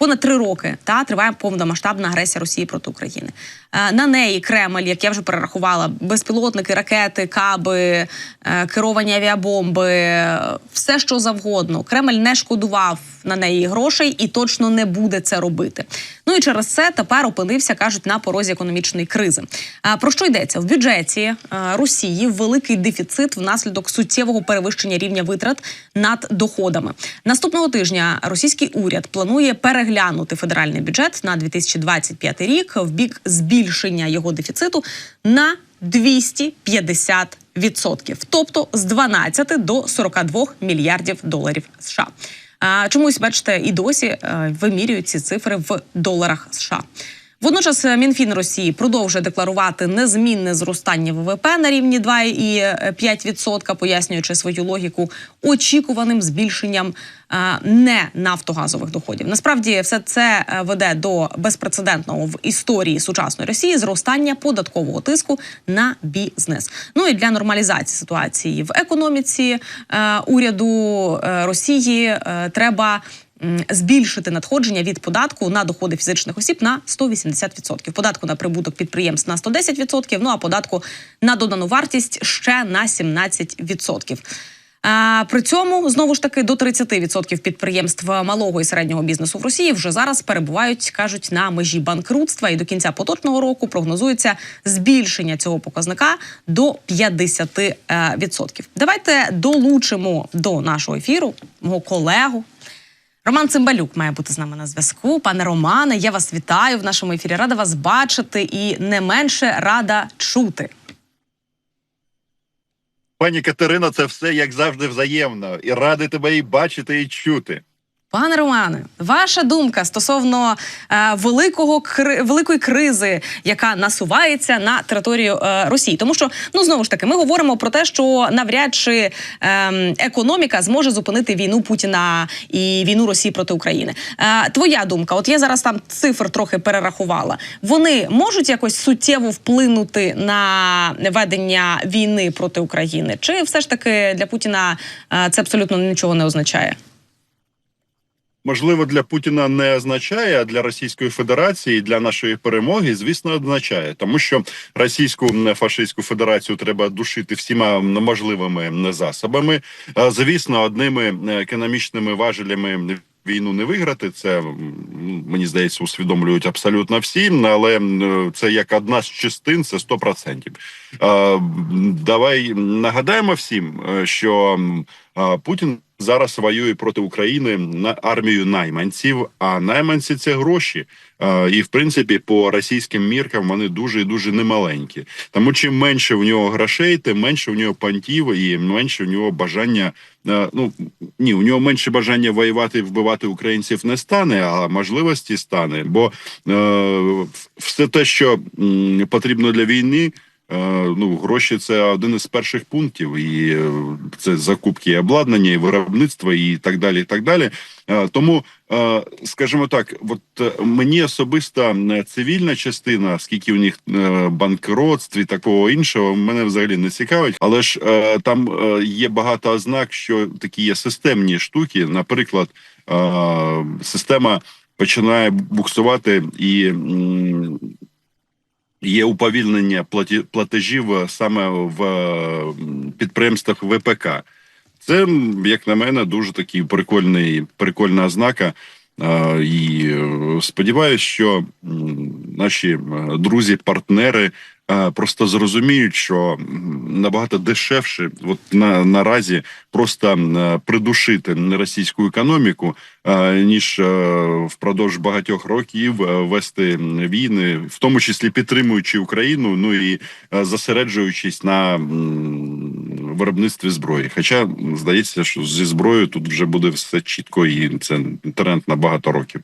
понад три роки та триває повномасштабна агресія Росії проти України. Е, На неї Кремль, як я вже перерахувала, безпілотники, ракети, каби, е, керовані авіабомби, е, все що завгодно. Кремль не шкодував на неї грошей і точно не буде це робити. Ну і через це тепер опинився, кажуть, на порозі економічної кризи. Про що йдеться в бюджеті е, Росії? Великий дефіцит внаслідок суттєвого перевищення рівня витрат над доходами. Наступного тижня російський уряд планує переглянути федеральний бюджет на 2025 рік в бік збільшення його дефіциту на 250 відсотків, тобто з 12 до 42 мільярдів доларів США. А, Чомусь бачите, і досі е, вимірюють ці цифри в доларах США. Водночас е, Мінфін Росії продовжує декларувати незмінне зростання ВВП на рівні 2,5%, пояснюючи свою логіку очікуваним збільшенням е, не нафтогазових доходів. Насправді, все це е, веде до безпрецедентного в історії сучасної Росії зростання податкового тиску на бізнес. Ну і для нормалізації ситуації в економіці е, уряду е, Росії е, треба збільшити надходження від податку на доходи фізичних осіб на 180%. Податку на прибуток підприємств на 110%, ну а податку на додану вартість ще на 17%. А, при цьому знову ж таки до 30% підприємств малого і середнього бізнесу в Росії вже зараз перебувають, кажуть, на межі банкрутства, і до кінця поточного року прогнозується збільшення цього показника до 50%. е. Давайте долучимо до нашого ефіру мого колегу. Роман Цимбалюк має бути з нами на зв'язку. Пане Романе, я вас вітаю в нашому ефірі. Рада вас бачити і не менше рада чути. Пані Катерино, це все як завжди взаємно. І радий тебе і бачити, і чути. Пане Романе, ваша думка стосовно е, великого кри- великої кризи, яка насувається на територію е, Росії, тому що ну знову ж таки ми говоримо про те, що навряд чи ем, економіка зможе зупинити війну Путіна і війну Росії проти України. Е, твоя думка, от я зараз там цифр трохи перерахувала. Вони можуть якось суттєво вплинути на ведення війни проти України, чи все ж таки для Путіна е, це абсолютно нічого не означає? Можливо, для Путіна не означає, а для Російської Федерації, для нашої перемоги, звісно, означає, тому що Російську фашистську федерацію треба душити всіма можливими засобами. Звісно, одними економічними важелями. Війну не виграти, це мені здається, усвідомлюють абсолютно всі, але це як одна з частин, це 100%. Е, Давай нагадаємо всім, е, що Путін зараз воює проти України на армію найманців. А найманці це гроші. І в принципі, по російським міркам вони дуже і дуже немаленькі. Тому чим менше в нього грошей, тим менше в нього пантів і менше в нього бажання. Ну ні, у нього менше бажання воювати вбивати українців не стане, а можливості стане. Бо е, все те, що потрібно для війни. Е, Ну, гроші це один із перших пунктів, і е, це закупки і обладнання, і виробництво, і так далі. І так далі. Е, Тому, скажімо так, от мені особисто е, цивільна частина, скільки у них банкротств і такого іншого, мене взагалі не цікавить. Але ж там є багато ознак, що такі є системні штуки. Наприклад, система починає буксувати і. Є уповільнення платежів е, саме в е, підприємствах ВПК. Це, як на мене, дуже такий прикольний, прикольна ознака. Е, І е, сподіваюся, що наші е, друзі, партнери просто зрозуміють, що набагато дешевше, от на наразі просто придушити російську економіку, ніж впродовж багатьох років вести війни, в тому числі підтримуючи Україну, ну і зосереджуючись на виробництві зброї. Хоча здається, що зі зброєю тут вже буде все чітко, і це тренд на багато років.